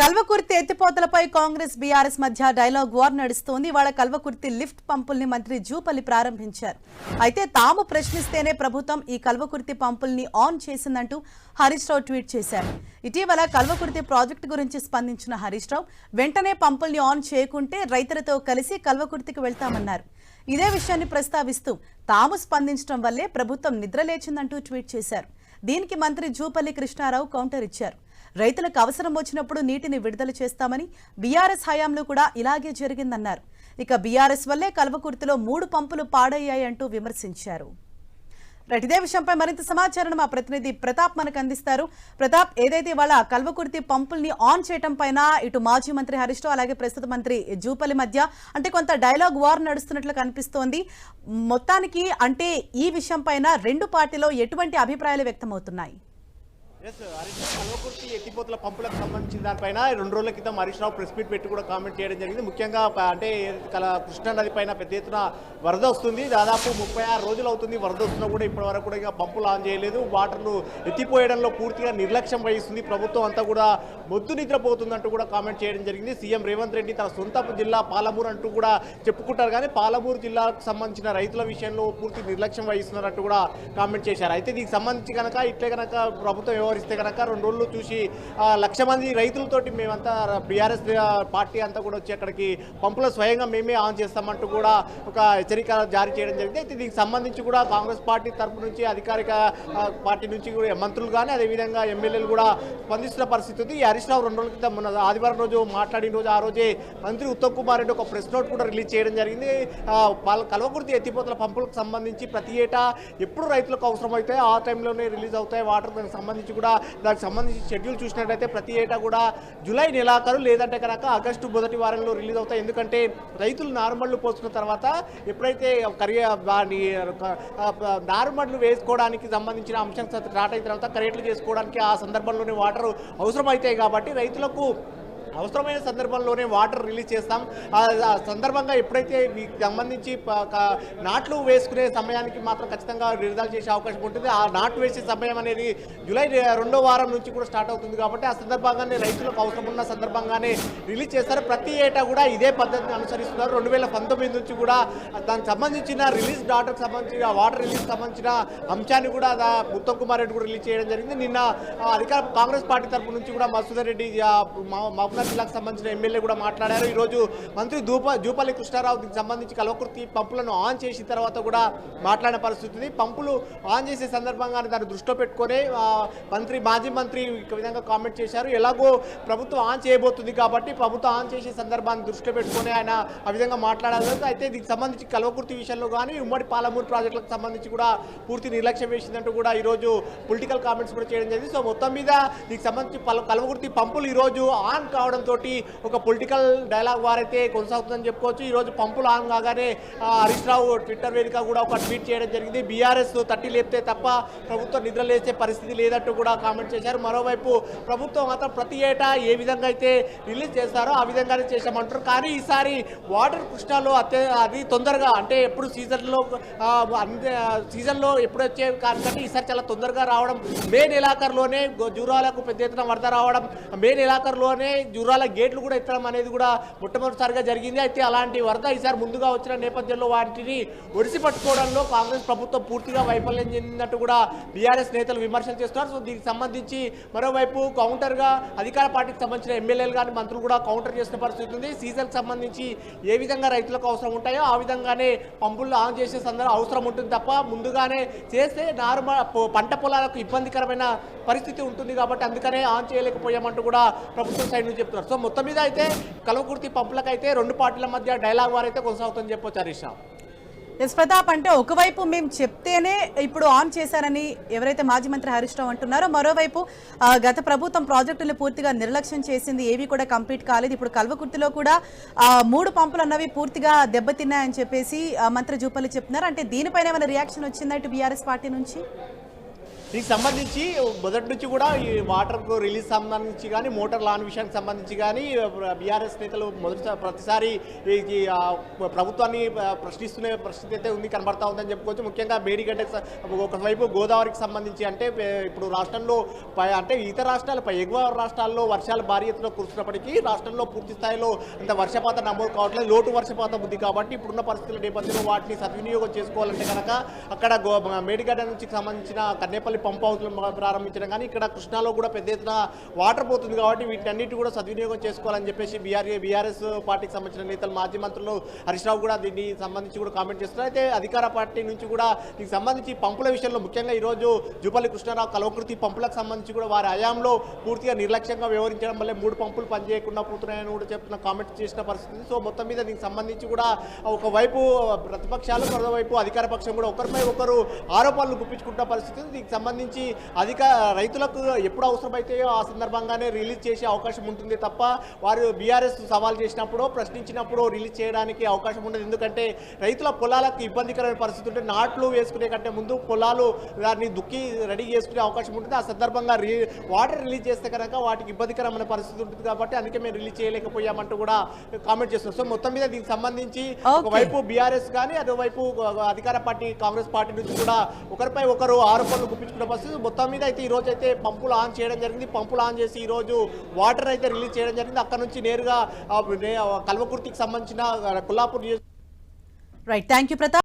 కల్వకుర్తి ఎత్తిపోతలపై కాంగ్రెస్ బీఆర్ఎస్ మధ్య dialogue war నడుస్తోంది. వాళ్ళ కల్వకుర్తి లిఫ్ట్ పంపుల్ని మంత్రి జూపల్లి ప్రారంభించారు. అయితే తాము ప్రశ్నిస్తేనే ప్రభుత్వం ఈ కల్వకుర్తి పంపుల్ని ఆన్ చేసిందంటూ హరీష్ రావు ట్వీట్ చేశారు. ఇటీవల కల్వకుర్తి ప్రాజెక్టు గురించి స్పందించిన హరీష్ రావు వెంటనే పంపుల్ని ఆన్ చేయకుంటే రైతులతో కలిసి కల్వకుర్తికి వెళ్తామన్నారు. ఇదే విషయాన్ని ప్రస్తావిస్తూ తాము స్పందించడం వల్లే ప్రభుత్వం నిద్రలేచిందంటూ ట్వీట్ చేశారు. దీనికి మంత్రి జూపల్లి కృష్ణారావు కౌంటర్ ఇచ్చారు. రైతులకు అవసరం వచ్చినప్పుడు నీటిని విడుదల చేస్తామని బీఆర్ఎస్ హయాంలో కూడా ఇలాగే జరిగిందన్నారు. ఇక బీఆర్ఎస్ వల్లే కల్వకుర్తిలో మూడు పంపులు పాడయ్యాయంటూ విమర్శించారు. రైట్ ఇదే విషయంపై మరింత సమాచారం మా ప్రతినిధి ప్రతాప్ మనకు అందిస్తారు. ప్రతాప్ ఏదైతే ఇవాళ కల్వకుర్తి పంపుల్ని ఆన్ చేయటం పైన ఇటు మాజీ మంత్రి హరీష్ అలాగే ప్రస్తుత మంత్రి జూపల్లి మధ్య అంటే కొంత డైలాగ్ వార్ నడుస్తున్నట్లు కనిపిస్తోంది. మొత్తానికి అంటే ఈ విషయం పైన రెండు పార్టీలో ఎటువంటి అభిప్రాయాలు వ్యక్తమవుతున్నాయి? ఎస్ హరీష్ రావు కల్వకుర్తి ఎత్తిపోతల పంపులకు సంబంధించిన దానిపైన రెండు రోజుల క్రితం హరీష్ రావు ప్రెస్ మీట్ పెట్టి కూడా కామెంట్ చేయడం జరిగింది. ముఖ్యంగా అంటే కల కృష్ణా నది పైన పెద్ద ఎత్తున వరద వస్తుంది. దాదాపు ముప్పై ఆరు రోజులు అవుతుంది వరద వస్తున్నా కూడా ఇప్పటి వరకు కూడా ఇంకా పంపులు ఆన్ చేయలేదు. వాటర్ను ఎత్తిపోయడంలో పూర్తిగా నిర్లక్ష్యం వహిస్తుంది. ప్రభుత్వం అంతా కూడా మొద్దు నిద్రపోతుందంటూ కూడా కామెంట్ చేయడం జరిగింది. సీఎం రేవంత్ రెడ్డి తన సొంత జిల్లా పాలమూరు అంటూ కూడా చెప్పుకుంటారు. కానీ పాలమూరు జిల్లాకు సంబంధించిన రైతుల విషయంలో పూర్తి నిర్లక్ష్యం వహిస్తున్నారంటూ కూడా కామెంట్ చేశారు. అయితే దీనికి సంబంధించి కనుక ఇట్లే కనుక ప్రభుత్వం వ్యవహరిస్తే కనుక రెండు రోజులు చూసి లక్ష మంది రైతులతోటి మేమంతా బీఆర్ఎస్ పార్టీ అంతా కూడా వచ్చి అక్కడికి పంపులో స్వయంగా మేమే ఆన్ చేస్తామంటూ కూడా ఒక హెచ్చరిక జారీ చేయడం జరిగింది. అయితే దీనికి సంబంధించి కూడా కాంగ్రెస్ పార్టీ తరపు నుంచి అధికారిక పార్టీ నుంచి కూడా మంత్రులు కానీ అదేవిధంగా ఎమ్మెల్యేలు కూడా స్పందిస్తున్న పరిస్థితి ఉంది. ఈ హరీష్ రావు రెండు రోజుల క్రితం మొన్న ఆదివారం రోజు మాట్లాడిన రోజు ఆ రోజే మంత్రి ఉత్తమ్ కుమార్ రెడ్డి ఒక ప్రెస్ నోట్ కూడా రిలీజ్ చేయడం జరిగింది. ఆ, వాళ్ళ కల్వకుర్తి ఎత్తిపోతల పంపులకు సంబంధించి ప్రతి ఏటా ఎప్పుడు రైతులకు అవసరమవుతాయి ఆ టైంలోనే రిలీజ్ అవుతాయి వాటర్ దానికి సంబంధించి కూడా దానికి సంబంధించి షెడ్యూల్ చూసినట్టయితే ప్రతి ఏటా కూడా జూలై నెలాఖరు లేదంటే కనుక ఆగస్టు మొదటి వారంలో రిలీజ్ అవుతాయి. ఎందుకంటే రైతులు నార్మల్లు పోసుకున్న తర్వాత ఎప్పుడైతే కరియా దాని నార్మల్లు వేసుకోవడానికి సంబంధించిన అంశం స్టార్ట్ అయిన తర్వాత కరేట్లు చేసుకోవడానికి ఆ సందర్భంలోనే వాటర్ అవసరం అవుతాయి కాబట్టి రైతులకు అవసరమైన సందర్భంలోనే వాటర్ రిలీజ్ చేస్తాం. ఆ సందర్భంగా ఎప్పుడైతే వీటికి సంబంధించి నాట్లు వేసుకునే సమయానికి మాత్రం ఖచ్చితంగా విడుదల చేసే అవకాశం ఉంటుంది. ఆ నాటు వేసే సమయం అనేది జూలై రెండో వారం నుంచి కూడా స్టార్ట్ అవుతుంది కాబట్టి ఆ సందర్భంగానే రైతులకు అవసరం ఉన్న సందర్భంగానే రిలీజ్ చేస్తారు. ప్రతి ఏటా కూడా ఇదే పద్ధతిని అనుసరిస్తున్నారు. రెండు వేల పంతొమ్మిది నుంచి కూడా దానికి సంబంధించిన రిలీజ్ డాటర్కి సంబంధించిన వాటర్ రిలీజ్ సంబంధించిన అంశాన్ని కూడా ఉత్తమ్ కుమార్ రెడ్డి కూడా రిలీజ్ చేయడం జరిగింది. నిన్న అధికార కాంగ్రెస్ పార్టీ తరపు నుంచి కూడా మసూదర్ రెడ్డి ఆ, మా- జిల్లాకు సంబంధించిన ఎమ్మెల్యే కూడా మాట్లాడారు. ఈరోజు మంత్రి దూప జూపల్లి కృష్ణారావు దీనికి సంబంధించి కలవకృతి పంపులను ఆన్ చేసిన తర్వాత కూడా మాట్లాడిన పరిస్థితి ఉంది. పంపులు ఆన్ చేసే సందర్భంగానే దాన్ని దృష్టిలో పెట్టుకొని మంత్రి మాజీ మంత్రి ఈ విధంగా కామెంట్ చేశారు. ఎలాగో ప్రభుత్వం ఆన్ చేయబోతుంది కాబట్టి ప్రభుత్వం ఆన్ చేసే సందర్భాన్ని దృష్టిలో పెట్టుకొని ఆయన ఆ విధంగా మాట్లాడాలి అయితే దీనికి సంబంధించి కల్వకుర్తి విషయంలో కానీ ఉమ్మడి పాలమూరు ప్రాజెక్టులకు సంబంధించి కూడా పూర్తి నిర్లక్ష్యం వేసిందంటూ కూడా ఈరోజు పొలిటికల్ కామెంట్స్ కూడా చేయడం జరిగింది. సో మొత్తం మీద దీనికి సంబంధించి పలు కల్వకుర్తి పంపులు ఈరోజు ఆన్ రావడంతో ఒక పొలిటికల్ డైలాగ్ వారైతే కొనసాగుతుందని చెప్పుకోవచ్చు. ఈరోజు పంపులు ఆన్ కాగానే హరీష్ రావు ట్విట్టర్ వేదిక కూడా ఒక ట్వీట్ చేయడం జరిగింది. బీఆర్ఎస్ తట్టి లేపితే తప్ప ప్రభుత్వం నిద్ర లేచే పరిస్థితి లేదంటూ కూడా కామెంట్ చేశారు. మరోవైపు ప్రభుత్వం మాత్రం ప్రతి ఏటా ఏ విధంగా అయితే రిలీజ్ చేస్తారో ఆ విధంగానే చేశామంటారు. కానీ ఈసారి వాటర్ కృష్ణాలో అత్య అది తొందరగా అంటే ఎప్పుడు సీజన్లో సీజన్లో ఎప్పుడు వచ్చే కానీ ఈసారి చాలా తొందరగా రావడం. మే నెలాఖరులోనే జూరాలకు పెద్ద ఎత్తున వరద రావడం. మే నెలాఖరులోనే జూరాల గేట్లు కూడా ఎత్తడం అనేది కూడా మొట్టమొదటిసారిగా జరిగింది. అయితే అలాంటి వరద ఈసారి ముందుగా వచ్చిన నేపథ్యంలో వాటిని ఒడిసి పట్టుకోవడంలో కాంగ్రెస్ ప్రభుత్వం పూర్తిగా వైఫల్యం చెందినట్టు కూడా బీఆర్ఎస్ నేతలు విమర్శలు చేస్తున్నారు. సో దీనికి సంబంధించి మరోవైపు కౌంటర్గా అధికార పార్టీకి సంబంధించిన ఎమ్మెల్యేలు కానీ మంత్రులు కూడా కౌంటర్ చేసిన పరిస్థితి ఉంది. సీజన్కి సంబంధించి ఏ విధంగా రైతులకు అవసరం ఉంటాయో ఆ విధంగానే పంపులు ఆన్ చేసే సందర్భం అవసరం ఉంటుంది తప్ప ముందుగానే చేస్తే నార్మల్ పంట పొలాలకు ఇబ్బందికరమైన పరిస్థితి ఉంటుంది కాబట్టి అందుకనే ఆన్ చేయలేకపోయామంటూ కూడా ప్రభుత్వం సైడ్ నుంచి చెప్తున్నారు. సో మొత్తం మీద అయితే కలవకుర్తి పంపులకైతే రెండు పార్టీల మధ్య డైలాగ్ వారు అయితే కొనసాగుతుందని చెప్పొచ్చు హరీష్ రావు. ఎస్ ప్రతాప్ అంటే ఒకవైపు మేము చెప్తేనే ఇప్పుడు ఆన్ చేశారని ఎవరైతే మాజీ మంత్రి హరీష్ రావు అంటున్నారో మరోవైపు గత ప్రభుత్వం ప్రాజెక్టులు పూర్తిగా నిర్లక్ష్యం చేసింది ఏవి కూడా కంప్లీట్ కాలేదు. ఇప్పుడు కల్వకుర్తిలో కూడా మూడు పంపులు అన్నవి పూర్తిగా దెబ్బతిన్నాయని చెప్పేసి మంత్రి జూపల్లి చెప్తున్నారు. అంటే దీనిపైన ఏమైనా రియాక్షన్ వచ్చిందా ఇటు బీఆర్ఎస్ పార్టీ నుంచి? దీనికి సంబంధించి మొదటి నుంచి కూడా ఈ వాటర్ రిలీజ్ సంబంధించి కానీ మోటార్ లాన్ విషయానికి సంబంధించి కానీ బీఆర్ఎస్ నేతలు మొదటి ప్రతిసారి ఈ ప్రభుత్వాన్ని ప్రశ్నిస్తున్న పరిస్థితి అయితే ఉంది కనబడతా ఉందని చెప్పుకోవచ్చు. ముఖ్యంగా మేడిగడ్డ ఒకవైపు గోదావరికి సంబంధించి అంటే ఇప్పుడు రాష్ట్రంలో పై- అంటే ఇతర రాష్ట్రాలపై ఎగువ రాష్ట్రాల్లో వర్షాలు భారీ ఎత్తున కురుస్తున్నప్పటికీ రాష్ట్రంలో పూర్తి స్థాయిలో అంత వర్షపాతం నమోదు కావట్లేదు. లోటు వర్షపాతం ఉంది కాబట్టి ఇప్పుడున్న పరిస్థితుల నేపథ్యంలో వాటిని సద్వినియోగం చేసుకోవాలంటే కనుక అక్కడ గో మేడిగడ్డ నుంచి సంబంధించిన కన్నేపల్లి పంప్ హౌస్లు ప్రారంభించడం. కానీ ఇక్కడ కృష్ణాలో కూడా పెద్ద ఎత్తున వాటర్ పోతుంది కాబట్టి వీటన్నిటి కూడా సద్వినియోగం చేసుకోవాలని చెప్పేసి బీఆర్ఏ బీఆర్ఎస్ పార్టీకి సంబంధించిన నేతలు మాజీ మంత్రులు హరీష్ రావు కూడా దీన్ని సంబంధించి కూడా కామెంట్ చేస్తున్నారు. అయితే అధికార పార్టీ నుంచి కూడా దీనికి సంబంధించి పంపుల విషయంలో ముఖ్యంగా ఈరోజు జూపల్లి కృష్ణారావు కలవకృతి పంపులకు సంబంధించి కూడా వారి హయాంలో పూర్తిగా నిర్లక్ష్యంగా వ్యవహరించడం వల్ల మూడు పంపులు పనిచేయకుండా పోతున్నాయని కూడా చెప్తున్న కామెంట్ చేసిన పరిస్థితి. సో మొత్తం మీద దీనికి సంబంధించి కూడా ఒకవైపు ప్రతిపక్షాలు మరోవైపు అధికార పక్షం కూడా ఒకరిపై ఒకరు ఆరోపణలు గుప్పించుకుంటున్న పరిస్థితి దీనికి సంబంధించి అధిక రైతులకు ఎప్పుడు అవసరమైతే ఆ సందర్భంగానే రిలీజ్ చేసే అవకాశం ఉంటుంది తప్ప వారు బీఆర్ఎస్ సవాల్ చేసినప్పుడు ప్రశ్నించినప్పుడు రిలీజ్ చేయడానికి అవకాశం ఉండదు. ఎందుకంటే రైతుల పొలాలకు ఇబ్బందికరమైన పరిస్థితి ఉంటే నాట్లు వేసుకునే కంటే ముందు పొలాలు దాన్ని దుక్కి రెడీ చేసుకునే అవకాశం ఉంటుంది. ఆ సందర్భంగా రీ వాటర్ రిలీజ్ చేస్తే కనుక వాటికి ఇబ్బందికరమైన పరిస్థితి ఉంటుంది కాబట్టి అందుకే మేము రిలీజ్ చేయలేకపోయామంటూ కూడా కామెంట్ చేస్తున్నాం సో మొత్తం మీద దీనికి సంబంధించి. ఒకవైపు బీఆర్ఎస్ కానీ అటువైపు అధికార పార్టీ కాంగ్రెస్ పార్టీ నుంచి కూడా ఒకరిపై ఒకరు ఆరోపణలు గుప్పించుకున్న మొత్తం మీద అయితే ఈ రోజు అయితే పంపులు ఆన్ చేయడం జరిగింది. పంపులు ఆన్ చేసి ఈ రోజు వాటర్ అయితే రిలీజ్ చేయడం జరిగింది. అక్కడ నుంచి నేరుగా కల్వకుర్తికి సంబంధించిన Kollapur right thank you Pratap